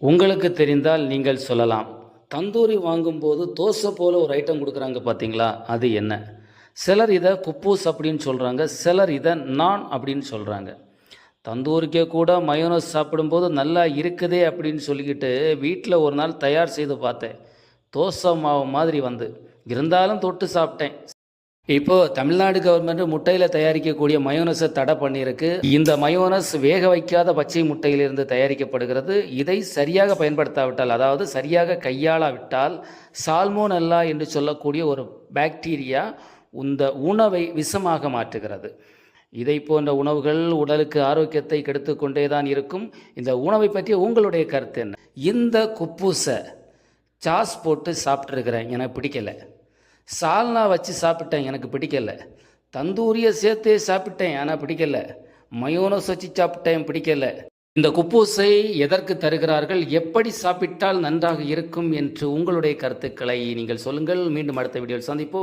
உங்களுக்கு தெரிந்தால் நீங்கள் சொல்லலாம். தந்தூரி வாங்கும்போது தோசை போல ஒரு ஐட்டம் கொடுக்குறாங்க பார்த்தீங்களா அது என்ன? சிலர் இதை குப்பூஸ் அப்படின்னு சொல்கிறாங்க சிலர் இதை நான் அப்படின்னு சொல்கிறாங்க தந்தூரிக்கே கூட மயோனஸ் சாப்பிடும்போது நல்லா இருக்குதே அப்படின்னு சொல்லிக்கிட்டு வீட்டில் ஒரு நாள் தயார் செய்து பார்த்தேன். தோசை மாவு மாதிரி வந்து. இருந்தாலும் தொட்டு சாப்பிட்டேன். இப்போ தமிழ்நாடு கவர்மெண்ட் முட்டையில் தயாரிக்கக்கூடிய மயோனஸை தடை பண்ணியிருக்கு. இந்த மயோனஸ் வேக வைக்காத பச்சை முட்டையிலிருந்து தயாரிக்கப்படுகிறது. இதை சரியாக பயன்படுத்தாவிட்டால் அதாவது சரியாக கையாளாவிட்டால் சால்மோனல்லா என்று சொல்லக்கூடிய ஒரு பாக்டீரியா இந்த உணவை விஷமாக மாற்றுகிறது. இதை போன்ற உணவுகள் உடலுக்கு ஆரோக்கியத்தை கெடுத்து கொண்டே தான் இருக்கும். இந்த உணவை பற்றி உங்களுடைய கருத்து என்ன? இந்த குப்பூசை சாஸ் போட்டு சாப்பிட்ருக்கிறேன் எனக்கு பிடிக்கல. சால்னா வச்சு சாப்பிட்டேன் எனக்கு பிடிக்கல. தந்தூரியை சேர்த்து சாப்பிட்டேன் ஆனால் பிடிக்கல. மயோனஸ் வச்சு சாப்பிட்டேன் பிடிக்கல. இந்த குப்பூசை எதற்கு தருகிறார்கள்? எப்படி சாப்பிட்டால் நன்றாக இருக்கும் என்று உங்களுடைய கருத்துக்களை நீங்கள் சொல்லுங்கள். மீண்டும் அடுத்த வீடியோவில் சந்திப்போம்.